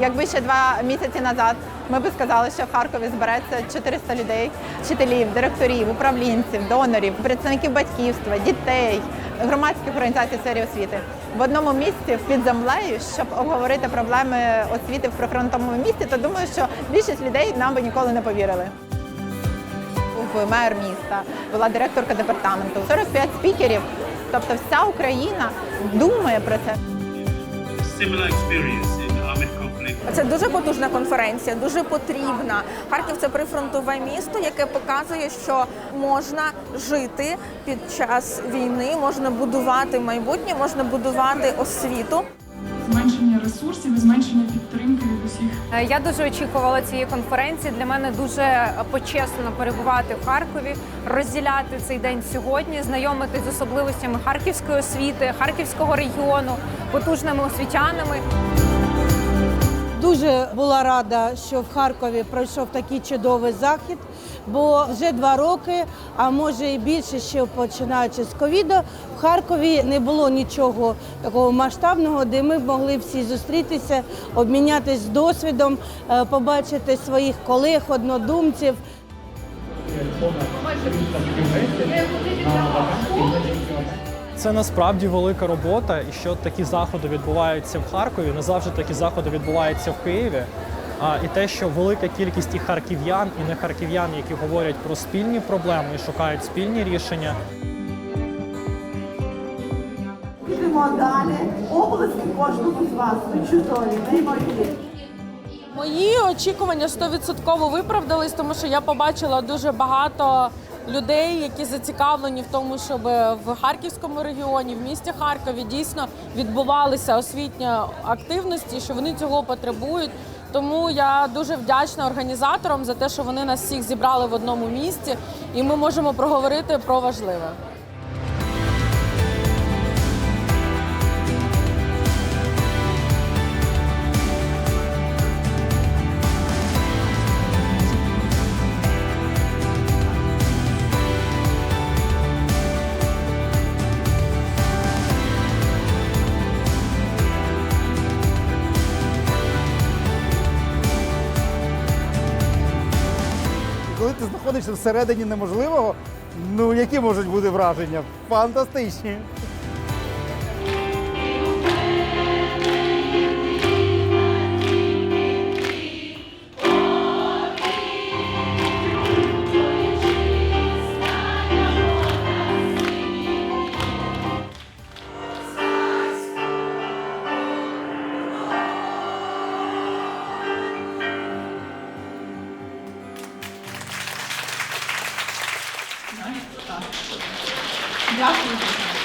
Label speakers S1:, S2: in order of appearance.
S1: Якби ще два місяці назад ми би сказали, що в Харкові збереться 400 людей, вчителів, директорів, управлінців, донорів, представників батьківства, дітей, громадських організацій сфері освіти в одному місці під землею, щоб обговорити проблеми освіти в прифронтовому місті, то думаю, що більшість людей нам би ніколи не повірили. Був мер міста, була директорка департаменту, 45 спікерів. Тобто вся Україна думає про це.
S2: Це дуже потужна конференція, дуже потрібна. Харків це прифронтове місто, яке показує, що можна жити під час війни, можна будувати майбутнє, можна будувати освіту.
S3: зменшення ресурсів і зменшення підтримки від усіх
S4: Е, Я дуже очікувала цієї конференції. Для мене дуже е, почесно перебувати в Харкові, розділяти цей день сьогодні, знайомитись з особливостями харківської освіти, харківського регіону, потужними освітянами.
S5: Дуже була рада, що в Харкові пройшов такий чудовий захід, бо вже два роки, а може і більше, ще починаючи з ковіду, в Харкові не було нічого такого масштабного, де ми могли всі зустрітися, обмінятися досвідом, е, побачити своїх колег, однодумців.
S6: Це насправді велика робота, і що такі заходи відбуваються в Харкові. Не завжди такі заходи відбуваються в Києві. А і те, що велика кількість і харків'ян, і не харків'ян, які говорять про спільні проблеми і шукають спільні рішення.
S7: Підемо далі. Обласки кожному з вас. Ви чудові, неймовірні.
S8: Мої очікування 100% виправдались, тому що я побачила дуже багато людей, які зацікавлені в тому, щоб в Харківському регіоні, в місті Харкові дійсно відбувалися освітні активності, що вони цього потребують. Тому я дуже вдячна організаторам за те, що вони нас всіх зібрали в одному місці, і ми можемо проговорити про важливе.
S9: Коли ти знаходишся всередині неможливого, ну які можуть бути враження? Фантастичні.
S3: Дякую.